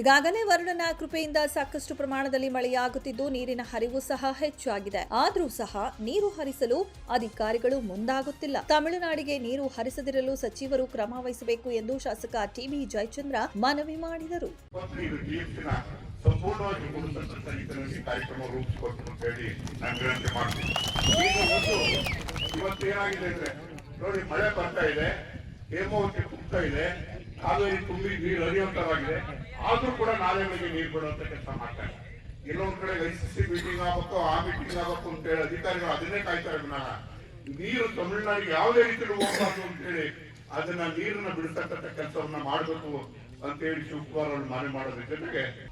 ಈಗಾಗಲೇ ವರುಣನ ಕೃಪೆಯಿಂದ ಸಾಕಷ್ಟು ಪ್ರಮಾಣದಲ್ಲಿ ಮಳೆಯಾಗುತ್ತಿದ್ದು ನೀರಿನ ಹರಿವು ಸಹ ಹೆಚ್ಚಾಗಿದೆ. ಆದರೂ ಸಹ ನೀರು ಹರಿಸಲು ಅಧಿಕಾರಿಗಳು ಮುಂದಾಗುತ್ತಿಲ್ಲ. ತಮಿಳುನಾಡಿಗೆ ನೀರು ಹರಿಸದಿರಲು ಸಚಿವರು ಕ್ರಮ ವಹಿಸಬೇಕು ಎಂದು ಶಾಸಕ ಟಿಬಿ ಜಯಚಂದ್ರ ಮನವಿ ಮಾಡಿದರು. ಸಂಪೂರ್ಣವಾಗಿ ಕಾರ್ಯಕ್ರಮ ಅಂತ ಹೇಳಿ ನಾನು ವಿನಂತಿ ಮಾಡ್ತೀನಿ ಇವತ್ತು ಏನಾಗಿದೆ ಅಂದ್ರೆ, ನೋಡಿ, ಮಳೆ ಬರ್ತಾ ಇದೆ, ಹೇಮಾವತಿ ಕುಗ್ತಾ ಇದೆ. ಕಾವೇರಿ ತುಂಬಿ ನೀರು ಹರಿಯುವಂತವಾಗಿದೆ. ಆದ್ರೂ ಕೂಡ ನಾಲೆಗಳಿಗೆ ನೀರು ಬಿಡುವಂತ ಕೆಲಸ ಮಾಡ್ತಾರೆ ಕೆಲವೊಂದ್ ಕಡೆ ಐ ಸಿ ಸಿ ಮೀಟಿಂಗ್ ಆಗ್ಬೇಕು, ಆ ಮೀಟಿಂಗ್ ಆಗ್ಬೇಕು ಅಂತ ಹೇಳಿ ಅಧಿಕಾರಿಗಳು ಅದನ್ನೇ ಕಾಯ್ತಾರೆ ವಿನಃ ನೀರು ತಮಿಳುನಾಡಿಗೆ ಯಾವುದೇ ರೀತಿಯಲ್ಲಿ ಹೋಗಬಾರ್ದು ಅಂತ ಹೇಳಿ ಅದನ್ನ ನೀರನ್ನ ಬಿಡ್ತಕ್ಕಂಥ ಕೆಲಸವನ್ನ ಮಾಡಬೇಕು.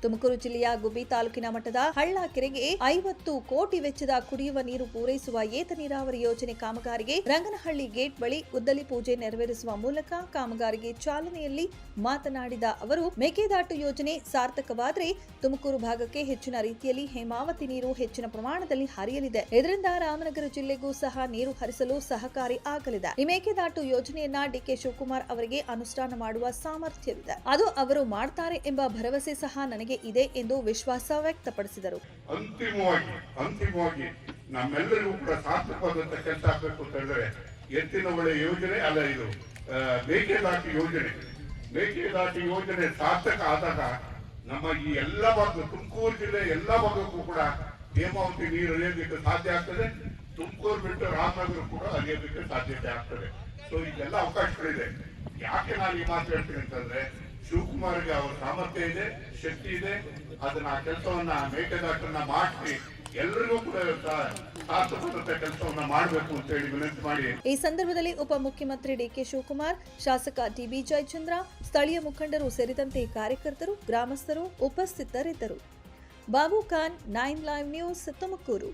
ತುಮಕೂರು ಜಿಲ್ಲೆಯ ಗುಬ್ಬಿ ತಾಲೂಕಿನ ಮಟ್ಟದ ಹಳ್ಳ ಕೆರೆಗೆ ಐವತ್ತು ಕೋಟಿ ವೆಚ್ಚದ ಕುಡಿಯುವ ನೀರು ಪೂರೈಸುವ ಏತ ನೀರಾವರಿ ಯೋಜನೆ ಕಾಮಗಾರಿಗೆ ರಂಗನಹಳ್ಳಿ ಗೇಟ್ ಬಳಿ ಉದ್ದಲಿ ಪೂಜೆ ನೆರವೇರಿಸುವ ಮೂಲಕ ಕಾಮಗಾರಿಗೆ ಚಾಲನೆಯಲ್ಲಿ ಮಾತನಾಡಿದ ಅವರು, ಮೇಕೆದಾಟು ಯೋಜನೆ ಸಾರ್ಥಕವಾದರೆ ತುಮಕೂರು ಭಾಗಕ್ಕೆ ಹೆಚ್ಚಿನ ರೀತಿಯಲ್ಲಿ ಹೇಮಾವತಿ ನೀರು ಹೆಚ್ಚಿನ ಪ್ರಮಾಣದಲ್ಲಿ ಹರಿಯಲಿದೆ. ಇದರಿಂದ ರಾಮನಗರ ಜಿಲ್ಲೆಗೂ ಸಹ ನೀರು ಹರಿಸಲು ಸಹಕಾರಿ ಆಗಲಿದೆ. ಈ ಮೇಕೆದಾಟು ಯೋಜನೆಯನ್ನ ಡಿಕೆ ಶಿವಕುಮಾರ್ ಅವರಿಗೆ ಅನುಷ್ಠಾನ ಮಾಡುವ ಸಾಮರ್ಥ್ಯವಿದೆ. ಅದು ಅವರು ಮಾಡ್ತಾರೆ ಎಂಬ ಭರವಸೆ ಸಹ ನನಗೆ ಇದೆ ಎಂದು ವಿಶ್ವಾಸ ವ್ಯಕ್ತಪಡಿಸಿದರು. ಅಂತಿಮವಾಗಿ ಅಂತಿಮವಾಗಿ ನಮ್ಮೆಲ್ಲರಿಗೂ ಕೂಡ ಸಾರ್ಥಕವಾದಂತ ಕೆಲಸ ಆಗಬೇಕು ಅಂತ ಹೇಳಿದ್ರೆ, ಎತ್ತಿನ ಒಳ್ಳೆ ಯೋಜನೆ ಅಲ್ಲ ಇದು. ಮೇಕೆದಾಟು ಯೋಜನೆ. ಮೇಕೆದಾಟು ಯೋಜನೆ ಸಾರ್ಥಕ ಆದಾಗ ನಮ್ಮ ಈ ಎಲ್ಲ ಭಾಗ ತುಮಕೂರು ಜಿಲ್ಲೆ ಎಲ್ಲ ಭಾಗಕ್ಕೂ ಕೂಡ ಹೇಮಾವತಿ ನೀರು ಹರಿಯೋದಕ್ಕೆ ಸಾಧ್ಯ ಆಗ್ತದೆ. ತುಮಕೂರು ಬಿಟ್ಟು ರಾಮನಗರ ಕೂಡ ಹರಿಯೋದಕ್ಕೆ ಸಾಧ್ಯತೆ ಆಗ್ತದೆ. ಸೊ ಇದೆಲ್ಲ ಅವಕಾಶಗಳಿದೆ. ಯಾಕೆ ನಾನು ಈ ಮಾತು ಹೇಳ್ತೀನಿ ಅಂತಂದ್ರೆ ಶಿವಕುಮಾರ್ಗೆ ಅವರ ಸಾಮರ್ಥ್ಯ ಇದೆ, ಶಕ್ತಿ ಇದೆ. ಅದನ್ನ ಆ ಕೆಲಸವನ್ನ ಮೇಕೆದಾಟನ್ನ ಮಾಡಿಸಿ ಎಲ್ರಿಗೂ ಕೂಡ ಕೆಲಸವನ್ನ ಮಾಡಬೇಕು ಅಂತ ಹೇಳಿ ವಿನಂತಿ ಮಾಡಿ. ಈ ಸಂದರ್ಭದಲ್ಲಿ ಉಪಮುಖ್ಯಮಂತ್ರಿ ಡಿಕೆ ಶಿವಕುಮಾರ್, ಶಾಸಕ ಟಿಬಿ ಜಯಚಂದ್ರ, ಸ್ಥಳೀಯ ಮುಖಂಡರು ಸೇರಿದಂತೆ ಕಾರ್ಯಕರ್ತರು, ಗ್ರಾಮಸ್ಥರು ಉಪಸ್ಥಿತರಿದ್ದರು. Babu Khan, nine live news Tumakuru.